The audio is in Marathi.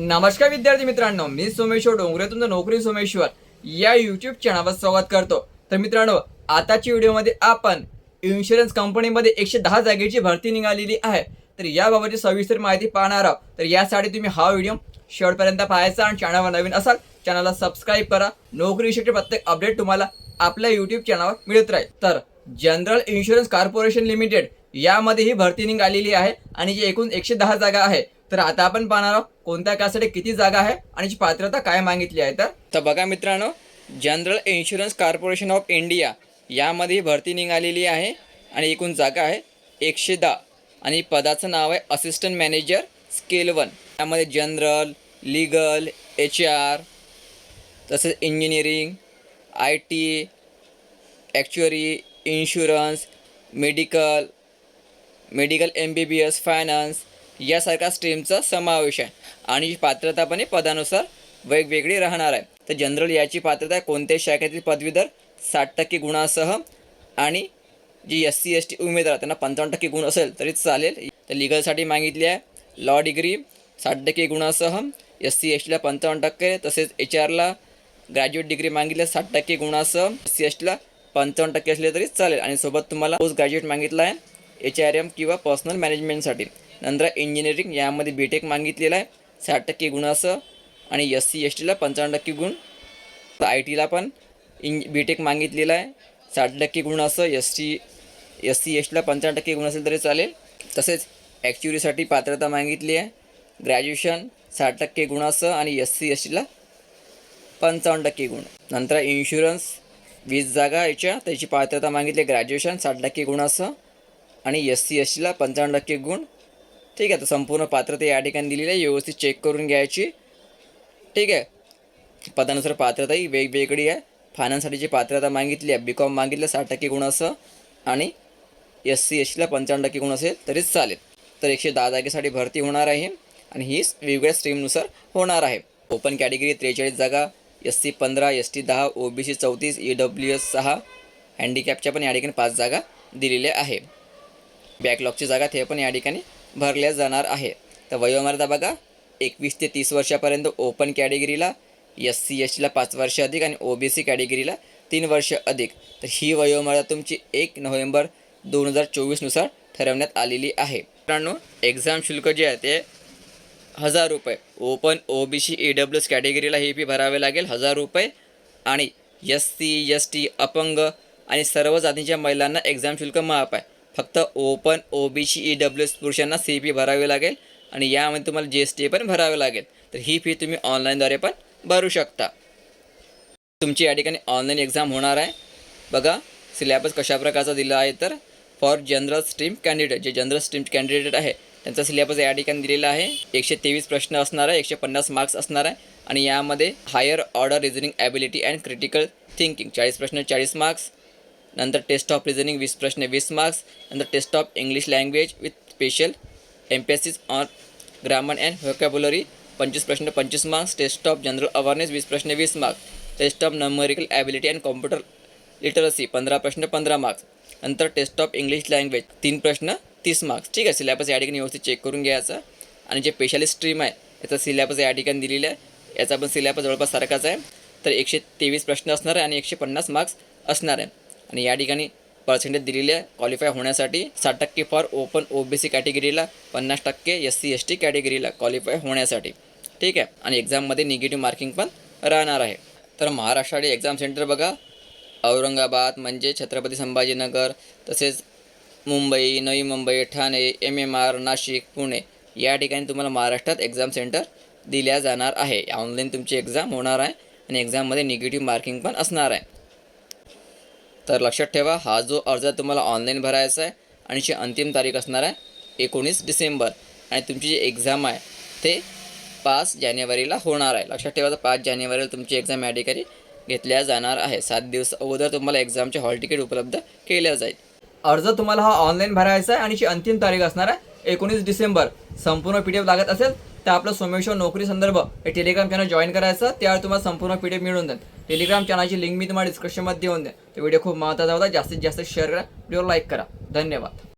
नमस्कार विद्यार्थी मित्रांनो मी सोमेश्वर डोंगरे तुमचं नोकरी सोमेश्वर या युट्यूब चॅनलवर स्वागत करतो. तर मित्रांनो आताच्या व्हिडिओमध्ये आपण इन्शुरन्स कंपनीमध्ये एकशे दहा जागेची भरती निघालेली आहे. तर याबाबतची सविस्तर माहिती पाहणार आहोत. तर यासाठी तुम्ही हा व्हिडिओ शेवटपर्यंत पाहायचा आणि चॅनलवर नवीन असाल चॅनलला सबस्क्राईब करा. नोकरी विषयी प्रत्येक अपडेट तुम्हाला आपल्या युट्यूब चॅनलवर मिळत राहील. तर जनरल इन्शुरन्स कॉर्पोरेशन लिमिटेड यामध्ये ही भरती निघालेली आहे आणि जी एकूण एकशे दहा जागा आहे तर आता आपण पाहणार आहोत कोणत्या कासाठी किती जागा आहे आणि जी पात्रता काय मागितली आहे. तर तर बघा मित्रांनो general insurance corporation of India यामध्ये ही भरती निघालेली आहे आणि एकूण जागा आहे एकशे दहा. आणि पदाचं नाव आहे असिस्टंट मॅनेजर स्केल वन यामध्ये जनरल लीगल एच आर तसेच engineering I T actuary insurance medical medical M B B S finance यासारख्या स्ट्रीमचा समावेश आहे. आणि पात्रता पण पदानुसार वेगवेगळी राहणार आहे. तर जनरल याची पात्रता कोणत्याही शाखेतील पदवीधर साठ टक्के गुणासह आणि जी एस सी एस टी उमेदवार त्यांना पंचावन्न टक्के गुण असेल तरी चालेल. तर लिगलसाठी मागितली आहे. लॉ डिग्री साठ टक्के गुणासह एस सी एस टीला पंचावन्न टक्के तसेच एच आरला ग्रॅज्युएट डिग्री मागितली आहे साठ टक्के गुणासह एस सी एस टीला पंचावन्न टक्के असले तरी चालेल. आणि सोबत तुम्हाला पोस्ट ग्रॅज्युएट मागितला आहे. एच आर एम किंवा पर्सनल मॅनेजमेंटसाठी. नंतर इंजिनिअरिंग यामध्ये बी टेक मागितलेला आहे. साठ टक्के गुणासह आणि एस सी एस टीला पंचावन्न टक्के गुण. आय टीला पण इंज बी टेक मागितलेला आहे. साठ टक्के गुण असं S T S C S टीला पंचावन्न टक्के गुण असेल तरी चालेल. तसेच ॲक्च्युरीसाठी पात्रता मागितली आहे. ग्रॅज्युएशन साठ टक्के गुणासह आणि एस सी एस टीला पंचावन्न टक्के गुण. नंतर इन्शुरन्स वीस जागा याच्या त्याची पात्रता मागितली ग्रॅज्युएशन साठ टक्के गुणासह आणि एस सी एस टीला पंचावन्न टक्के गुण. ठीक आहे तर संपूर्ण पात्रता या ठिकाणी दिलेली आहे. व्यवस्थित चेक करून घ्यायची. ठीक आहे. पदानुसार पात्रता ही वेगवेगळी आहे. फायनान्ससाठीची पात्रता मागितली आहे. बी कॉम मागितलं साठ टक्के गुण असं. आणि एस सी एस टीला पंचावन्न टक्के गुण असेल तरीच चालेल. तर एकशे दहा जागेसाठी भरती होणार आहे. आणि ही वेगवेगळ्या स्ट्रीमनुसार होणार आहे. ओपन कॅटेगरी त्रेचाळीस जागा एस सी पंधरा एस टी दहा ओ बी सी चौतीस ई डब्ल्यू एस सहा हँडिकॅपच्या पण या ठिकाणी पाच जागा दिलेल्या आहे. बॅकलॉगची जागा ते पण या ठिकाणी भरल्या जाणार आहे. तर वयोमर्यादा बघा एकवीस ते तीस वर्षापर्यंत ओपन कॅटेगरीला एस सी एस टीला पाच वर्ष अधिक आणि ओ बी सी कॅटेगरीला तीन वर्ष अधिक. तर ही वयोमर्यादा तुमची एक नोव्हेंबर दोन हजार चोवीसनुसार ठरवण्यात आलेली आहे. मित्रांनो एक्झाम शुल्क जे आहे ते हजार रुपये. Open O B C E W S कॅटेगरीला ही फी भरावे लागेल हजार रुपये. आणि एस सी एस टी अपंग आणि सर्व जातीच्या महिलांना एक्झाम शुल्क माफ आहे. फक्त open O B C E W S पुरुषांना सी फी भरावी लागेल आणि यामध्ये तुम्हाला जी एस टी पण भरावी लागेल. तर ही फी तुम्ही ऑनलाईनद्वारे पण भरू शकता. तुमची या ठिकाणी ऑनलाईन एक्झाम होणार आहे. बघा सिलेबस कशा प्रकारचा दिला आहे तर फॉर जनरल स्ट्रीम कॅन्डिडेट जे जनरल स्ट्रीम कॅन्डिडेट आहे त्यांचा सिलेबस या ठिकाणी दिलेला आहे. एकशे तेवीस प्रश्न असणार आहे एकशे पन्नास मार्क्स असणार आहे आणि यामध्ये higher order reasoning ability and critical thinking चाळीस प्रश्न चाळीस मार्क्स. नंतर टेस्ट ऑफ रिझनिंग वीस प्रश्न वीस मार्क्स नंतर test of English language with special emphasis on grammar and vocabulary पंचवीस प्रश्न पंचवीस marks test of general awareness वीस प्रश्न वीस marks test of numerical ability and computer literacy पंधरा प्रश्न पंधरा मार्क्स नंतर टेस्ट ऑफ इंग्लिश लँग्वेज तीन प्रश्न तीस मार्क्स ठीक आहे सिलेबस या ठिकाणी व्यवस्थित चेक करून घ्यायचा. आणि जे स्पेशालिस्ट स्ट्रीम आहे याचा सिलेबस या ठिकाणी दिलेला आहे. याचा पण सिलेबस जवळपास सारखाच आहे. तर एकशे तेवीस प्रश्न असणार आहे आणि एकशे पन्नास मार्क्स असणार आहे. आणि या ठिकाणी पर्सेंटेज दिलेली आहे. क्वालिफाय होण्यासाठी साठ टक्के for open O B C कॅटेगरीला पन्नास टक्के एस सी एस टी कॅटेगरीला क्वालिफाय होण्यासाठी. ठीक आहे? आणि एक्झाममध्ये निगेटिव्ह मार्किंग पण राहणार आहे. तर महाराष्ट्राचे एक्झाम सेंटर बघा. औरंगाबाद म्हणजे छत्रपती संभाजीनगर तसेच Mumbai Navi Mumbai Thane M M R Nashik Pune या ठिकाणी तुम्हाला महाराष्ट्रात एक्झाम सेंटर दिल्या जाणार आहे. ऑनलाईन तुमची एक्झाम होणार आहे आणि एक्झाममध्ये निगेटिव्ह मार्किंग पण असणार आहे. तर लक्षात ठेवा हा जो अर्ज तुम्हाला ऑनलाईन भरायचा आहे आणि जी अंतिम तारीख असणार आहे एकोणीस डिसेंबर. आणि तुमची जी एक्झाम आहे ते पाच जानेवारीला होणार आहे. लक्षात ठेवा तर पाच जानेवारीला तुमची एक्झाम या ठिकाणी घेतल्या जाणार आहे. सात दिवस अगोदर तुम्हाला एक्झामचे हॉल तिकीट उपलब्ध केल्या जाईल. अर्ज तुम्हाला हा ऑनलाईन भरायचा आहे आणि जी अंतिम तारीख असणार आहे एकोणीस डिसेंबर. संपूर्ण पी डी एफ लागत असेल तर आपलं सोमेश्वर नोकरी संदर्भ हे टेलिग्राम चॅनल जॉईन करायचं. त्यावर तुम्हाला संपूर्ण पी डी एफ मिळून जाईल. टेलिग्राम चॅनलची लिंक मी तुम्हाला डिस्क्रिप्शनमध्ये देऊन द्या तो व्हिडिओ खूप महत्त्वाचा होता. जास्तीत जास्त शेअर करा. व्हिडिओ लाईक करा. धन्यवाद.